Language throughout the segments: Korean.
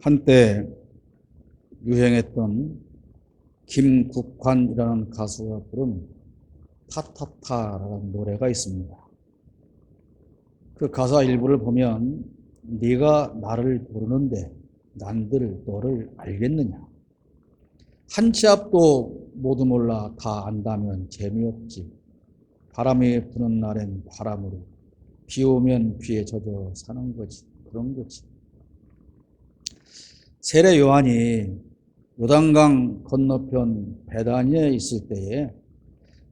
한때 유행했던 김국환이라는 가수가 부른 타타타라는 노래가 있습니다. 그 가사 일부를 보면 네가 나를 부르는데 난들 너를 알겠느냐? 한치 앞도 모두 몰라 다 안다면 재미없지. 바람이 부는 날엔 바람으로 비 오면 비에 젖어 사는 거지. 그런 거지. 세례 요한이 요단강 건너편 베다니에 있을 때에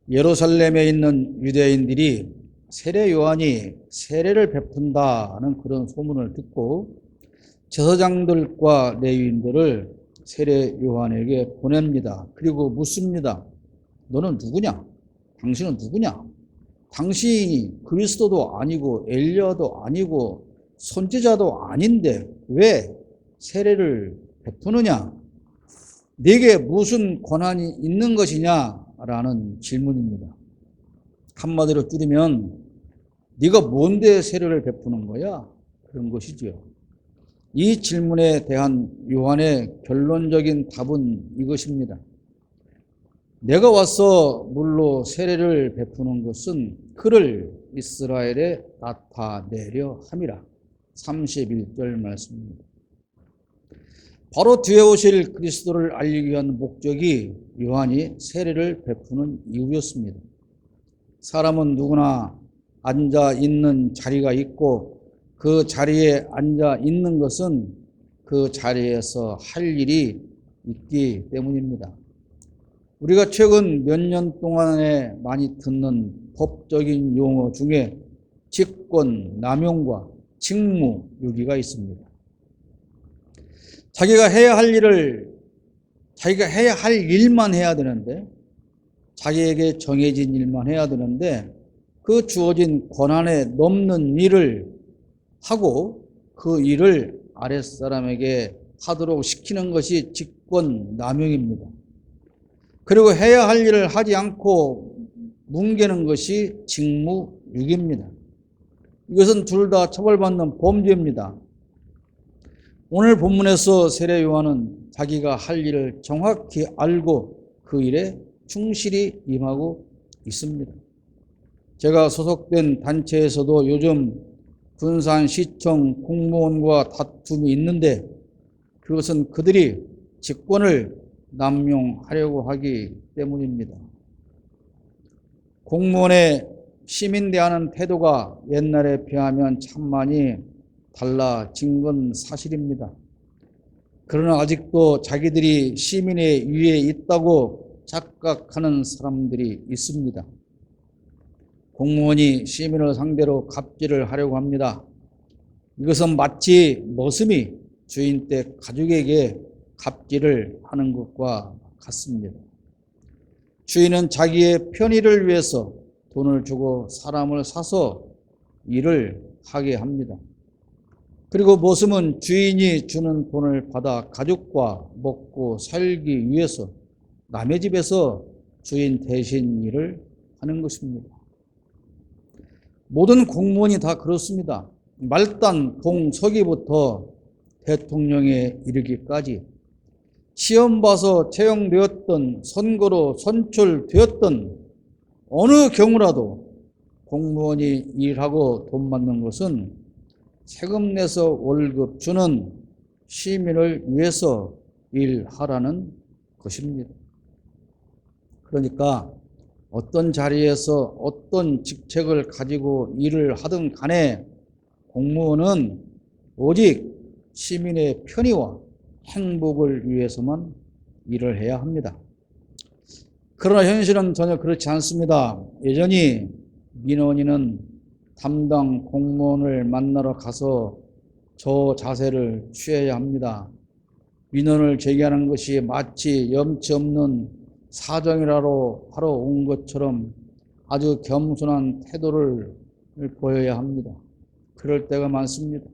예루살렘에 있는 유대인들이 세례 요한이 세례를 베푼다는 그런 소문을 듣고 제사장들과 레위인들을 세례 요한에게 보냅니다. 그리고 묻습니다. 너는 누구냐? 당신은 누구냐? 당신이 그리스도도 아니고 엘리야도 아니고 선지자도 아닌데 왜 세례를 베푸느냐? 네게 무슨 권한이 있는 것이냐라는 질문입니다. 한마디로 줄이면 네가 뭔데 세례를 베푸는 거야? 그런 것이지요. 이 질문에 대한 요한의 결론적인 답은 이것입니다. 내가 와서 물로 세례를 베푸는 것은 그를 이스라엘에 나타내려 함이라. 31절 말씀입니다. 바로 뒤에 오실 그리스도를 알리기 위한 목적이 요한이 세례를 베푸는 이유였습니다. 사람은 누구나 앉아 있는 자리가 있고 그 자리에 앉아 있는 것은 그 자리에서 할 일이 있기 때문입니다. 우리가 최근 몇 년 동안에 많이 듣는 법적인 용어 중에 직권, 남용과 직무, 유기가 있습니다. 자기가 해야 할 일을 자기가 해야 할 일만 해야 되는데 자기에게 정해진 일만 해야 되는데 그 주어진 권한에 넘는 일을 하고 그 일을 아랫사람에게 하도록 시키는 것이 직권 남용입니다. 그리고 해야 할 일을 하지 않고 뭉개는 것이 직무유기입니다. 이것은 둘 다 처벌받는 범죄입니다. 오늘 본문에서 세례 요한은 자기가 할 일을 정확히 알고 그 일에 충실히 임하고 있습니다. 제가 소속된 단체에서도 요즘 군산 시청 공무원과 다툼이 있는데 그것은 그들이 직권을 남용하려고 하기 때문입니다. 공무원의 시민 대하는 태도가 옛날에 비하면 참 많이 달라진 건 사실입니다. 그러나 아직도 자기들이 시민의 위에 있다고 착각하는 사람들이 있습니다. 공무원이 시민을 상대로 갑질을 하려고 합니다. 이것은 마치 머슴이 주인 댁 가족에게 갑질을 하는 것과 같습니다. 주인은 자기의 편의를 위해서 돈을 주고 사람을 사서 일을 하게 합니다. 그리고 모습은 주인이 주는 돈을 받아 가족과 먹고 살기 위해서 남의 집에서 주인 대신 일을 하는 것입니다. 모든 공무원이 다 그렇습니다. 말단 동서기부터 대통령에 이르기까지 시험 봐서 채용되었던 선거로 선출되었던 어느 경우라도 공무원이 일하고 돈 받는 것은 세금 내서 월급 주는 시민을 위해서 일하라는 것입니다. 그러니까 어떤 자리에서 어떤 직책을 가지고 일을 하든 간에 공무원은 오직 시민의 편의와 행복을 위해서만 일을 해야 합니다. 그러나 현실은 전혀 그렇지 않습니다. 여전히 민원인은 담당 공무원을 만나러 가서 저 자세를 취해야 합니다. 민원을 제기하는 것이 마치 염치 없는 사정이라로 하러 온 것처럼 아주 겸손한 태도를 보여야 합니다. 그럴 때가 많습니다.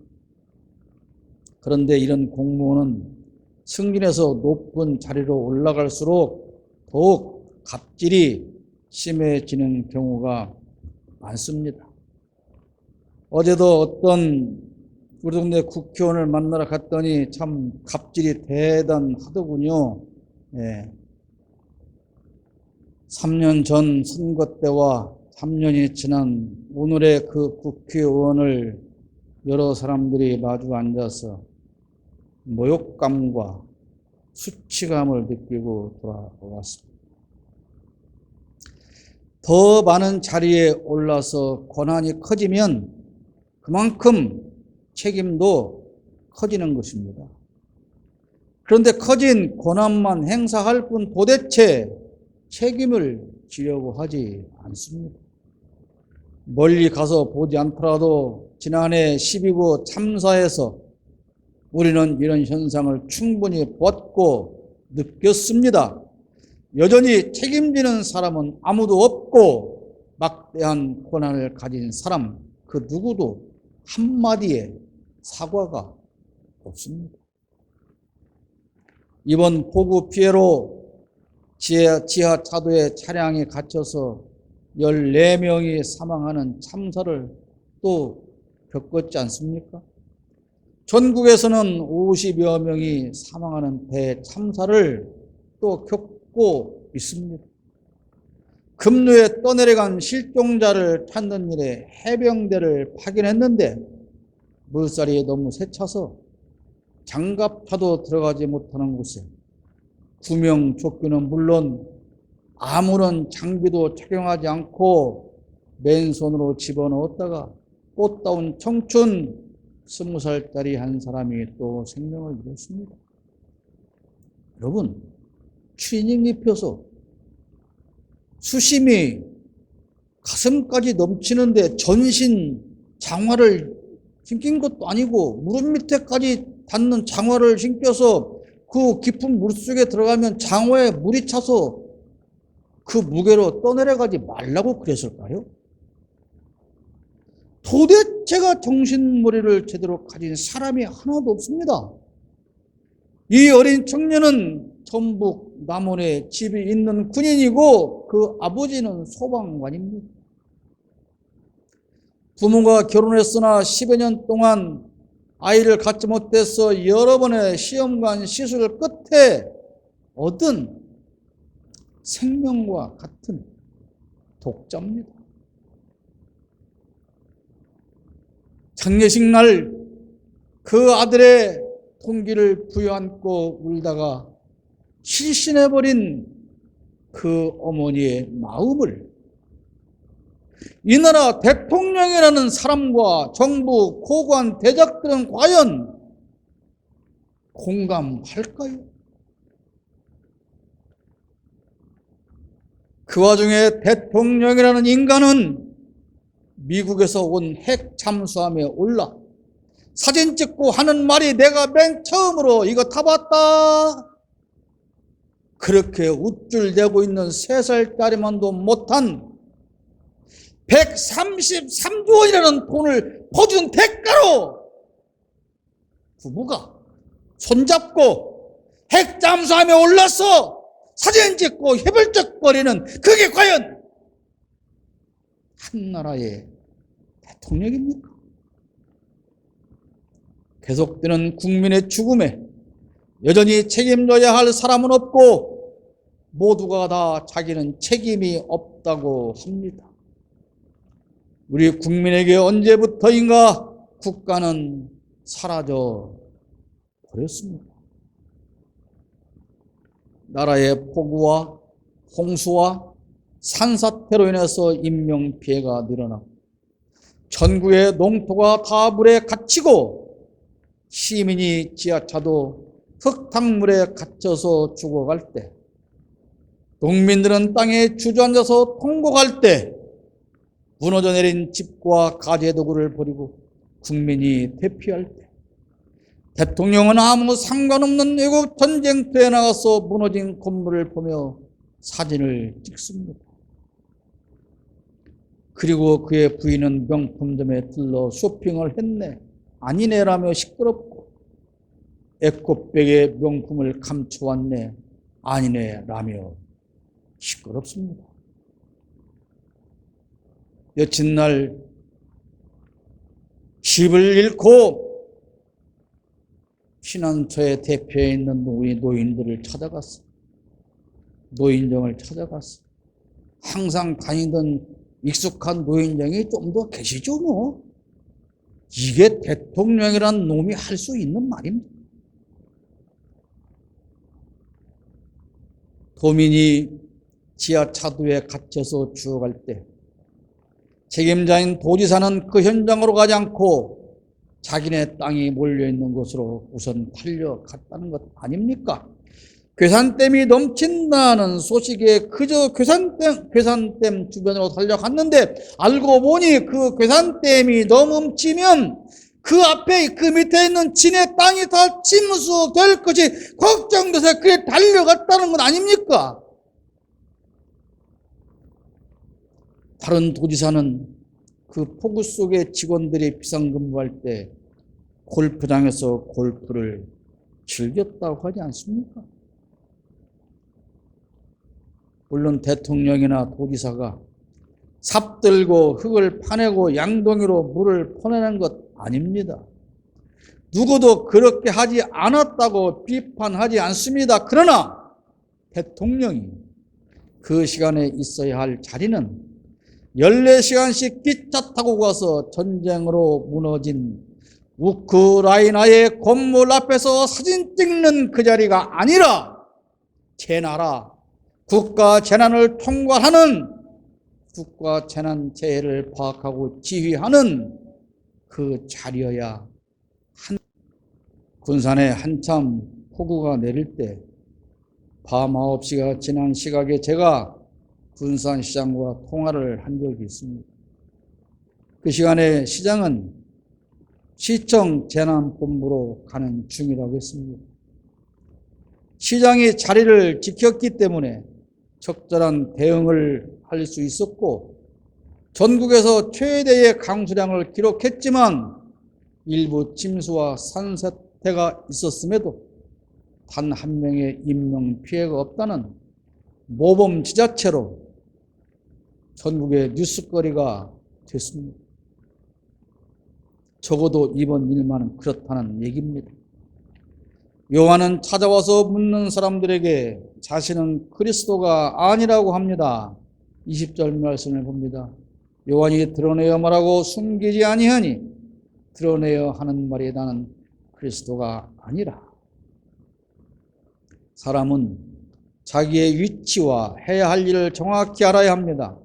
그런데 이런 공무원은 승진해서 높은 자리로 올라갈수록 더욱 갑질이 심해지는 경우가 많습니다. 어제도 어떤 우리 동네 국회의원을 만나러 갔더니 참 갑질이 대단하더군요. 예. 3년 전 선거 때와 3년이 지난 오늘의 그 국회의원을 여러 사람들이 마주 앉아서 모욕감과 수치감을 느끼고 돌아왔습니다. 더 많은 자리에 올라서 권한이 커지면 그만큼 책임도 커지는 것입니다. 그런데 커진 권한만 행사할 뿐 도대체 책임을 지려고 하지 않습니다. 멀리 가서 보지 않더라도 지난해 12구 참사에서 우리는 이런 현상을 충분히 보았고 느꼈습니다. 여전히 책임지는 사람은 아무도 없고 막대한 권한을 가진 사람 그 누구도 한마디의 사과가 없습니다. 이번 폭우 피해로 지하, 지하 차도에 차량이 갇혀서 14명이 사망하는 참사를 또 겪었지 않습니까? 전국에서는 50여 명이 사망하는 대 참사를 또 겪고 있습니다. 급류에 떠내려간 실종자를 찾는 일에 해병대를 파견했는데 물살이 너무 세차서 장갑차도 들어가지 못하는 곳에 구명 조끼는 물론 아무런 장비도 착용하지 않고 맨손으로 집어넣었다가 꽃다운 청춘 스무 살짜리 한 사람이 또 생명을 잃었습니다. 여러분, 추리닝 입혀서 수심이 가슴까지 넘치는데 전신 장화를 신긴 것도 아니고 무릎 밑에까지 닿는 장화를 신겨서 그 깊은 물 속에 들어가면 장화에 물이 차서 그 무게로 떠내려가지 말라고 그랬을까요? 도대체가 정신머리를 제대로 가진 사람이 하나도 없습니다. 이 어린 청년은 전북 남원에 집이 있는 군인이고 그 아버지는 소방관입니다. 부모가 결혼했으나 10여 년 동안 아이를 갖지 못해서 여러 번의 시험관 시술 끝에 얻은 생명과 같은 독자입니다. 장례식 날 그 아들의 통기를 부여안고 울다가 실신해버린 그 어머니의 마음을 이 나라 대통령이라는 사람과 정부, 고관, 대작들은 과연 공감할까요? 그 와중에 대통령이라는 인간은 미국에서 온 핵 잠수함에 올라 사진 찍고 하는 말이 내가 맨 처음으로 이거 타봤다. 그렇게 우쭐대고 있는 세 살짜리만도 못한 133조 원이라는 돈을 퍼준 대가로 부부가 손잡고 핵잠수함에 올라서 사진 찍고 해벌쩍거리는 그게 과연 한 나라의 대통령입니까? 계속되는 국민의 죽음에 여전히 책임져야 할 사람은 없고 모두가 다 자기는 책임이 없다고 합니다. 우리 국민에게 언제부터인가 국가는 사라져 버렸습니다. 나라의 폭우와 홍수와 산사태로 인해서 인명피해가 늘어나고 전국의 농토가 다 물에 갇히고 시민이 지하차도 흙탕물에 갇혀서 죽어갈 때 농민들은 땅에 주저앉아서 통곡할 때 무너져 내린 집과 가재 도구를 버리고 국민이 대피할 때 대통령은 아무 상관없는 외국 전쟁터에 나가서 무너진 건물을 보며 사진을 찍습니다. 그리고 그의 부인은 명품점에 들러 쇼핑을 했네. 아니네라며 시끄럽고 에코백에 명품을 감춰왔네. 아니네라며 시끄럽습니다. 여친날 집을 잃고 피난처에 대표해 있는 우리 노인들을 찾아갔어. 노인정을 찾아갔어. 항상 다니던 익숙한 노인정이 좀 더 계시죠, 뭐. 이게 대통령이란 놈이 할 수 있는 말입니다. 도민이 지하 차도에 갇혀서 죽어갈 때 책임자인 도지사는 그 현장으로 가지 않고 자기네 땅이 몰려있는 곳으로 우선 달려갔다는 것 아닙니까? 괴산댐이 넘친다는 소식에 그저 괴산댐, 괴산댐 주변으로 달려갔는데 알고 보니 그 괴산댐이 넘치면 그 앞에 그 밑에 있는 진의 땅이 다 침수될 것이 걱정돼서 그에 달려갔다는 것 아닙니까? 다른 도지사는 그 폭우 속에 직원들이 비상근무할 때 골프장에서 골프를 즐겼다고 하지 않습니까? 물론 대통령이나 도지사가 삽 들고 흙을 파내고 양동이로 물을 퍼내는 것 아닙니다. 누구도 그렇게 하지 않았다고 비판하지 않습니다. 그러나 대통령이 그 시간에 있어야 할 자리는 14시간씩 기차 타고 가서 전쟁으로 무너진 우크라이나의 건물 앞에서 사진 찍는 그 자리가 아니라 제 나라 국가 재난을 통과하는 국가 재난 재해를 파악하고 지휘하는 그 자리여야 한 군산에 한참 폭우가 내릴 때 밤 9시가 지난 시각에 제가 군산 시장과 통화를 한 적이 있습니다. 그 시간에 시장은 시청 재난본부로 가는 중이라고 했습니다. 시장이 자리를 지켰기 때문에 적절한 대응을 할 수 있었고 전국에서 최대의 강수량을 기록했지만 일부 침수와 산사태가 있었음에도 단 한 명의 인명 피해가 없다는 모범 지자체로 전국의 뉴스거리가 됐습니다. 적어도 이번 일만은 그렇다는 얘기입니다. 요한은 찾아와서 묻는 사람들에게 자신은 그리스도가 아니라고 합니다. 20절 말씀을 봅니다. 요한이 드러내어 말하고 숨기지 아니하니 드러내어 하는 말이 나는 그리스도가 아니라. 사람은 자기의 위치와 해야 할 일을 정확히 알아야 합니다.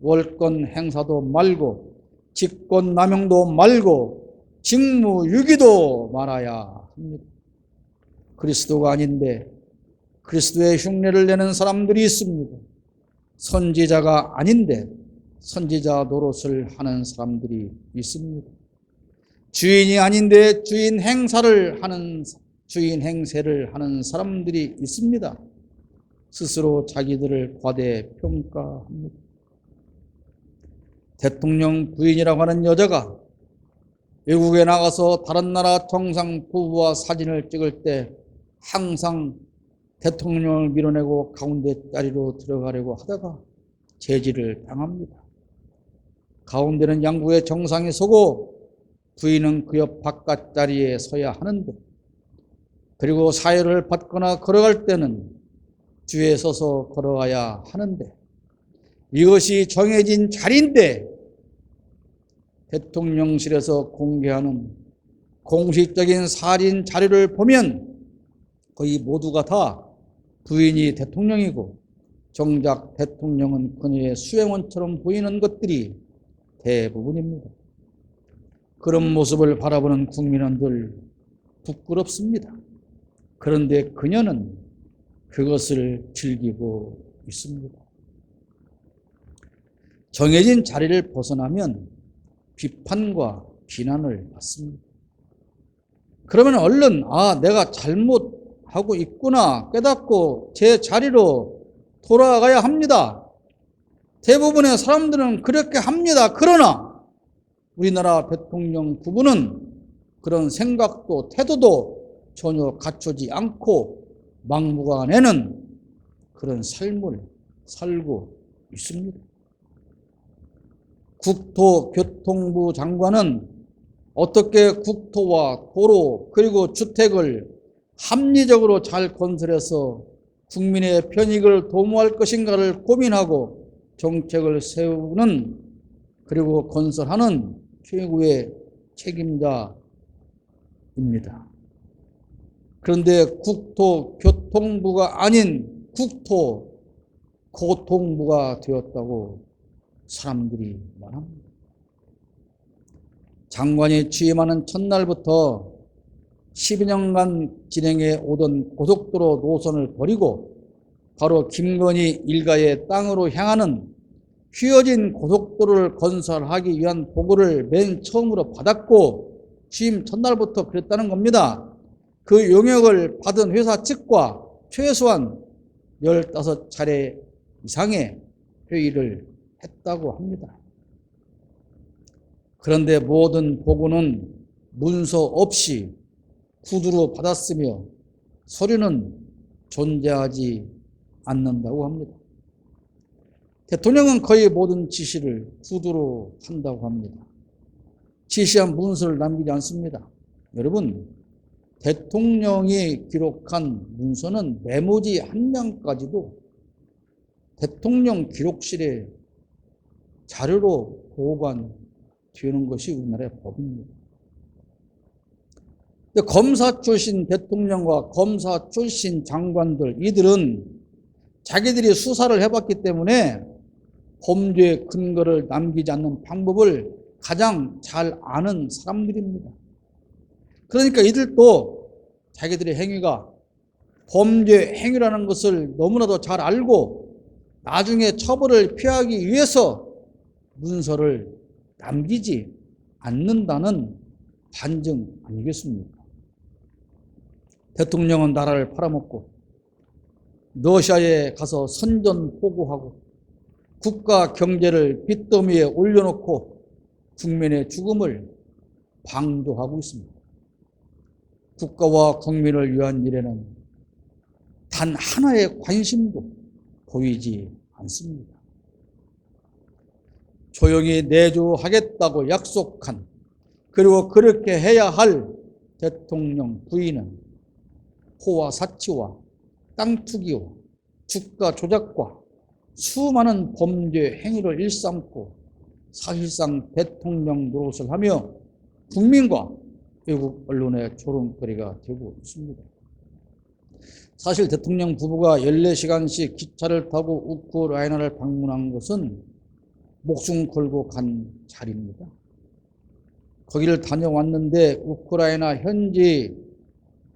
월권 행사도 말고 직권 남용도 말고 직무 유기도 말아야 합니다. 그리스도가 아닌데 그리스도의 흉내를 내는 사람들이 있습니다. 선지자가 아닌데 선지자 노릇을 하는 사람들이 있습니다. 주인이 아닌데 주인 행사를 하는 주인 행세를 하는 사람들이 있습니다. 스스로 자기들을 과대 평가합니다. 대통령 부인이라고 하는 여자가 외국에 나가서 다른 나라 정상 부부와 사진을 찍을 때 항상 대통령을 밀어내고 가운데 자리로 들어가려고 하다가 제지를 당합니다. 가운데는 양국의 정상이 서고 부인은 그 옆 바깥 자리에 서야 하는데 그리고 사회를 받거나 걸어갈 때는 뒤에 서서 걸어가야 하는데 이것이 정해진 자리인데 대통령실에서 공개하는 공식적인 살인 자료를 보면 거의 모두가 다 부인이 대통령이고 정작 대통령은 그녀의 수행원처럼 보이는 것들이 대부분입니다. 그런 모습을 바라보는 국민은 늘 부끄럽습니다. 그런데 그녀는 그것을 즐기고 있습니다. 정해진 자리를 벗어나면 비판과 비난을 받습니다. 그러면 얼른, 아, 내가 잘못 하고 있구나 깨닫고 제 자리로 돌아가야 합니다. 대부분의 사람들은 그렇게 합니다. 그러나 우리나라 대통령 부부는 그런 생각도 태도도 전혀 갖추지 않고 막무가내는 그런 삶을 살고 있습니다. 국토교통부 장관은 어떻게 국토와 도로 그리고 주택을 합리적으로 잘 건설해서 국민의 편익을 도모할 것인가를 고민하고 정책을 세우는 그리고 건설하는 최고의 책임자입니다. 그런데 국토교통부가 아닌 국토고통부가 되었다고 사람들이 말합니다. 장관이 취임하는 첫날부터 12년간 진행해 오던 고속도로 노선을 버리고 바로 김건희 일가의 땅으로 향하는 휘어진 고속도로를 건설하기 위한 보고를 맨 처음으로 받았고 취임 첫날부터 그랬다는 겁니다. 그 용역을 받은 회사 측과 최소한 15차례 이상의 회의를 했다고 합니다. 그런데 모든 보고는 문서 없이 구두로 받았으며 서류는 존재하지 않는다고 합니다. 대통령은 거의 모든 지시를 구두로 한다고 합니다. 지시한 문서를 남기지 않습니다. 여러분, 대통령이 기록한 문서는 메모지 한 장까지도 대통령 기록실에 자료로 보관되는 것이 우리나라의 법입니다. 검사 출신 대통령과 검사 출신 장관들 이들은 자기들이 수사를 해봤기 때문에 범죄 근거를 남기지 않는 방법을 가장 잘 아는 사람들입니다. 그러니까 이들도 자기들의 행위가 범죄 행위라는 것을 너무나도 잘 알고 나중에 처벌을 피하기 위해서 문서를 남기지 않는다는 반증 아니겠습니까? 대통령은 나라를 팔아먹고 러시아에 가서 선전포고하고 국가 경제를 빚더미에 올려놓고 국민의 죽음을 방조하고 있습니다. 국가와 국민을 위한 일에는 단 하나의 관심도 보이지 않습니다. 조용히 내조하겠다고 약속한 그리고 그렇게 해야 할 대통령 부인은 호화 사치와 땅 투기와 주가 조작과 수많은 범죄 행위를 일삼고 사실상 대통령 노릇을 하며 국민과 외국 언론의 조롱거리가 되고 있습니다. 사실 대통령 부부가 14시간씩 기차를 타고 우크라이나를 방문한 것은 목숨 걸고 간 자리입니다. 거기를 다녀왔는데 우크라이나 현지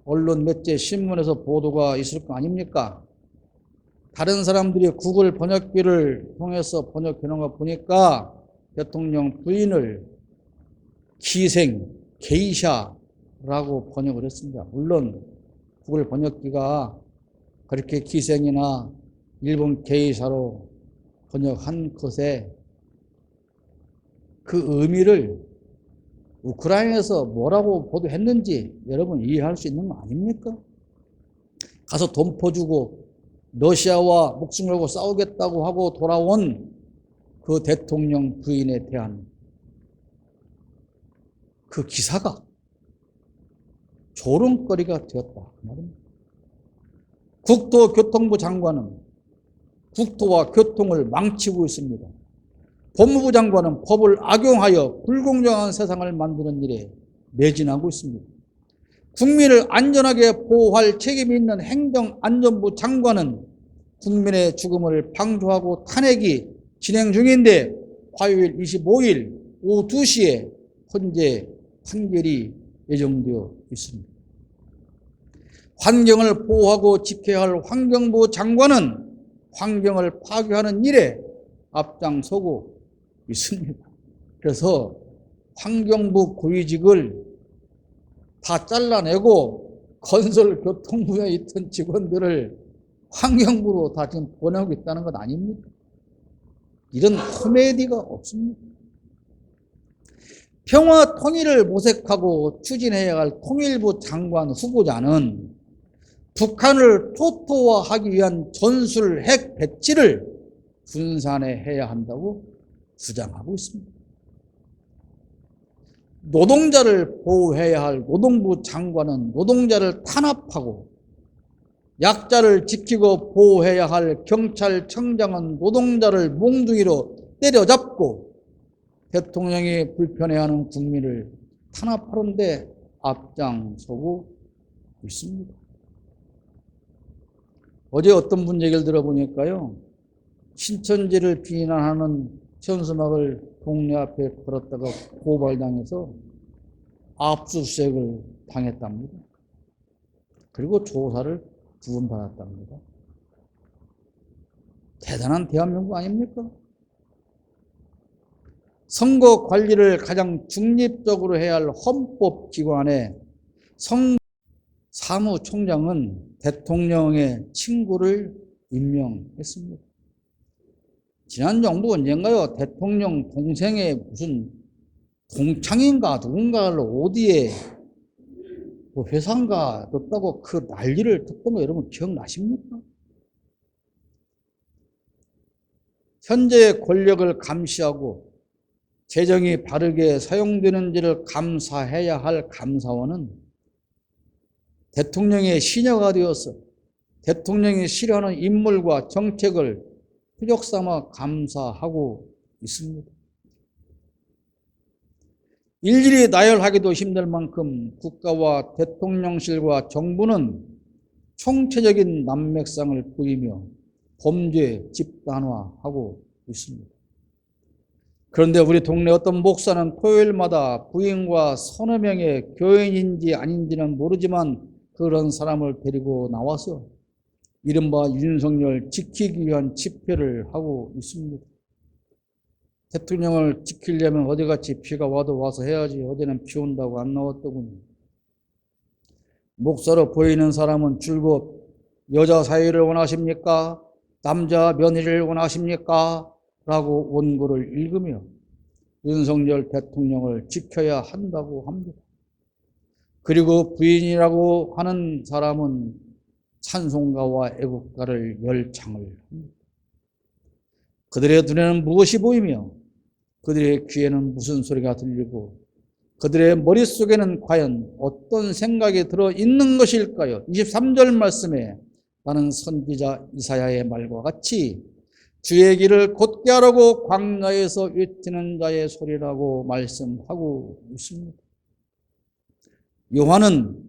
언론 매체 신문에서 보도가 있을 거 아닙니까? 다른 사람들이 구글 번역기를 통해서 번역해 놓은 거 보니까 대통령 부인을 기생, 게이샤라고 번역을 했습니다. 물론 구글 번역기가 그렇게 기생이나 일본 게이샤로 번역한 것에 그 의미를 우크라이나에서 뭐라고 보도했는지 여러분 이해할 수 있는 거 아닙니까? 가서 돈 퍼주고 러시아와 목숨 걸고 싸우겠다고 하고 돌아온 그 대통령 부인에 대한 그 기사가 조롱거리가 되었다. 그 국토교통부 장관은 국토와 교통을 망치고 있습니다. 법무부 장관은 법을 악용하여 불공정한 세상을 만드는 일에 매진하고 있습니다. 국민을 안전하게 보호할 책임이 있는 행정안전부 장관은 국민의 죽음을 방조하고 탄핵이 진행 중인데 화요일 25일 오후 2시에 헌재 판결이 예정되어 있습니다. 환경을 보호하고 지켜야 할 환경부 장관은 환경을 파괴하는 일에 앞장서고 있습니다. 그래서 환경부 고위직을 다 잘라내고 건설교통부에 있던 직원들을 환경부로 다 지금 보내고 있다는 것 아닙니까? 이런 코미디가 없습니다. 평화 통일을 모색하고 추진해야 할 통일부 장관 후보자는 북한을 토토화하기 위한 전술 핵 배치를 군산에 해야 한다고 주장하고 있습니다. 노동자를 보호해야 할 노동부 장관은 노동자를 탄압하고 약자를 지키고 보호해야 할 경찰청장은 노동자를 몽둥이로 때려잡고 대통령이 불편해하는 국민을 탄압하는데 앞장서고 있습니다. 어제 어떤 분 얘기를 들어보니까요. 신천지를 비난하는 현수막을 동네 앞에 걸었다가 고발당해서 압수수색을 당했답니다. 그리고 조사를 두번 받았답니다. 대단한 대한민국 아닙니까? 선거 관리를 가장 중립적으로 해야 할 헌법기관에 성 사무총장은 대통령의 친구를 임명했습니다. 지난 정부 언젠가요? 대통령 동생의 무슨 동창인가 누군가를 어디에 뭐 회사인가 넣었다고 그 난리를 듣고 뭐 여러분 기억나십니까? 현재의 권력을 감시하고 재정이 바르게 사용되는지를 감사해야 할 감사원은 대통령의 시녀가 되어서 대통령이 실현하는 인물과 정책을 표적 삼아 감사하고 있습니다. 일일이 나열하기도 힘들 만큼 국가와 대통령실과 정부는 총체적인 난맥상을 보이며 범죄 집단화하고 있습니다. 그런데 우리 동네 어떤 목사는 토요일마다 부인과 서너 명의 교인인지 아닌지는 모르지만 그런 사람을 데리고 나와서 이른바 윤석열 지키기 위한 집회를 하고 있습니다. 대통령을 지키려면 어디같이 비가 와도 와서 해야지 어제는 비 온다고 안 나왔더군요. 목사로 보이는 사람은 줄곧 여자 사위를 원하십니까? 남자 며느리를 원하십니까? 라고 원고를 읽으며 윤석열 대통령을 지켜야 한다고 합니다. 그리고 부인이라고 하는 사람은 찬송가와 애국가를 열창을 합니다. 그들의 눈에는 무엇이 보이며 그들의 귀에는 무슨 소리가 들리고 그들의 머릿속에는 과연 어떤 생각이 들어 있는 것일까요? 23절 말씀에 나는 선지자 이사야의 말과 같이 주의 길을 곧게 하라고 광야에서 외치는 자의 소리라고 말씀하고 있습니다. 요한은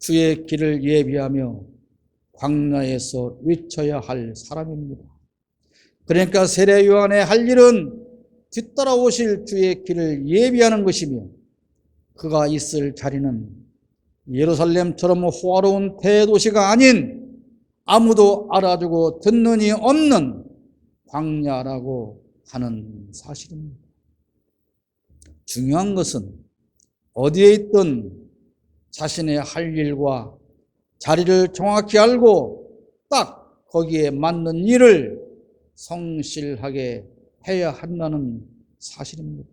주의 길을 예비하며 광야에서 외쳐야 할 사람입니다. 그러니까 세례 요한의 할 일은 뒤따라오실 주의 길을 예비하는 것이며 그가 있을 자리는 예루살렘처럼 호화로운 대도시가 아닌 아무도 알아주고 듣는 이 없는 광야라고 하는 사실입니다. 중요한 것은 어디에 있든 자신의 할 일과 자리를 정확히 알고 딱 거기에 맞는 일을 성실하게 해야 한다는 사실입니다.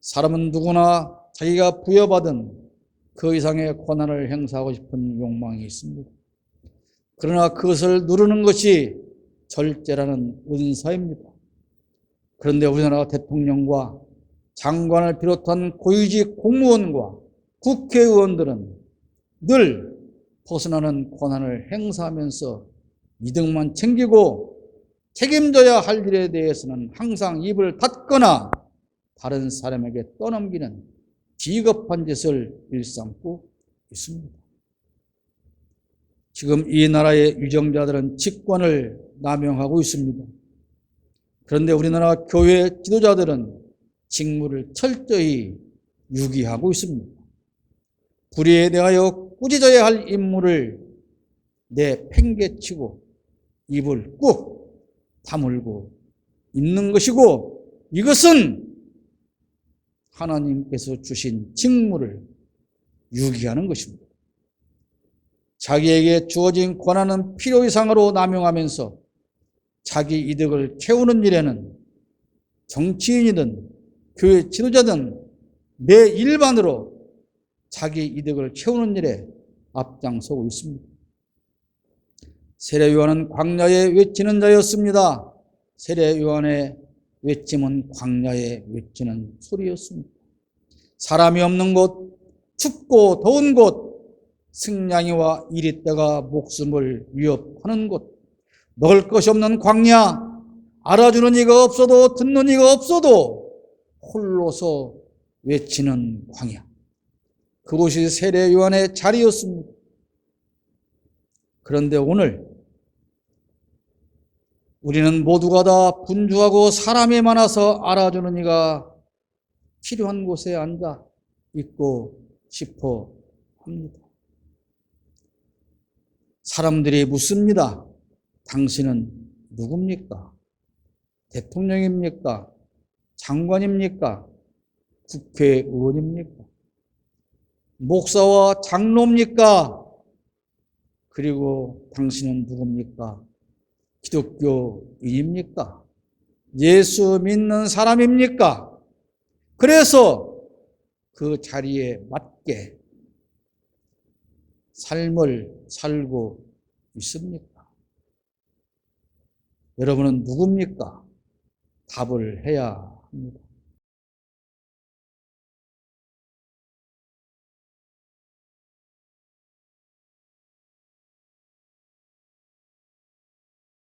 사람은 누구나 자기가 부여받은 그 이상의 권한을 행사하고 싶은 욕망이 있습니다. 그러나 그것을 누르는 것이 절제라는 은사입니다. 그런데 우리나라 대통령과 장관을 비롯한 고위직 공무원과 국회의원들은 늘 벗어나는 권한을 행사하면서 이득만 챙기고 책임져야 할 일에 대해서는 항상 입을 닫거나 다른 사람에게 떠넘기는 비겁한 짓을 일삼고 있습니다. 지금 이 나라의 유정자들은 직권을 남용하고 있습니다. 그런데 우리나라 교회 지도자들은 직무를 철저히 유기하고 있습니다. 불의에 대하여 꾸짖어야 할 인물을 내팽개치고 입을 꾹 다물고 있는 것이고 이것은 하나님께서 주신 직무를 유기하는 것입니다. 자기에게 주어진 권한은 필요 이상으로 남용하면서 자기 이득을 채우는 일에는 정치인이든 교회 지도자든 매 일반으로 자기 이득을 채우는 일에 앞장서고 있습니다. 세례 요한은 광야에 외치는 자였습니다. 세례 요한의 외침은 광야에 외치는 소리였습니다. 사람이 없는 곳, 춥고 더운 곳, 승냥이와 이리떼가 목숨을 위협하는 곳, 먹을 것이 없는 광야, 알아주는 이가 없어도 듣는 이가 없어도 홀로서 외치는 광야. 그곳이 세례 요한의 자리였습니다. 그런데 오늘 우리는 모두가 다 분주하고 사람이 많아서 알아주는 이가 필요한 곳에 앉아 있고 싶어 합니다. 사람들이 묻습니다. 당신은 누굽니까? 대통령입니까? 장관입니까? 국회의원입니까? 목사와 장로입니까? 그리고 당신은 누굽니까? 기독교인입니까? 예수 믿는 사람입니까? 그래서 그 자리에 맞게 삶을 살고 있습니까? 여러분은 누굽니까? 답을 해야 합니다.